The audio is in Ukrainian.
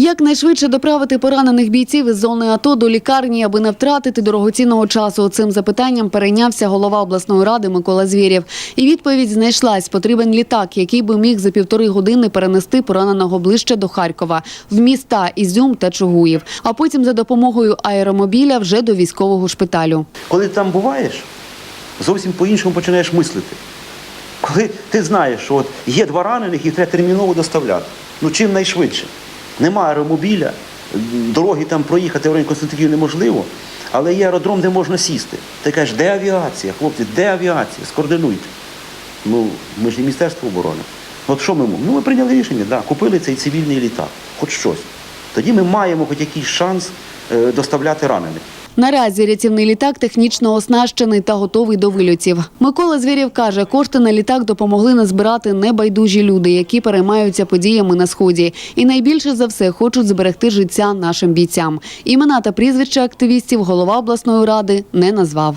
Якнайшвидше доправити поранених бійців із зони АТО до лікарні, аби не втратити дорогоцінного часу. Цим запитанням перейнявся голова обласної ради Микола Звєрєв. І відповідь знайшлась. Потрібен літак, який би міг за півтори години перенести пораненого ближче до Харкова, в міста Ізюм та Чугуїв. А потім за допомогою аеромобіля вже до військового шпиталю. Коли там буваєш, зовсім по-іншому починаєш мислити. Коли ти знаєш, що от є два ранених, їх треба терміново доставляти. Ну чим найшвидше. Немає аеромобіля, дороги там проїхати в район Константинів неможливо, але є аеродром, де можна сісти. Ти кажеш, де авіація, хлопці, де авіація? Скоординуйте. Ну, ми ж не Міністерство оборони. От що ми можемо? Ну, ми прийняли рішення, да, купили цей цивільний літак, хоч щось. Тоді ми маємо хоч якийсь шанс е, доставляти ранених. Наразі рятівний літак технічно оснащений та готовий до вильотів. Микола Звірів каже, кошти на літак допомогли назбирати небайдужі люди, які переймаються подіями на сході, і найбільше за все хочуть зберегти життя нашим бійцям. Імена та прізвища активістів голова обласної ради не назвав.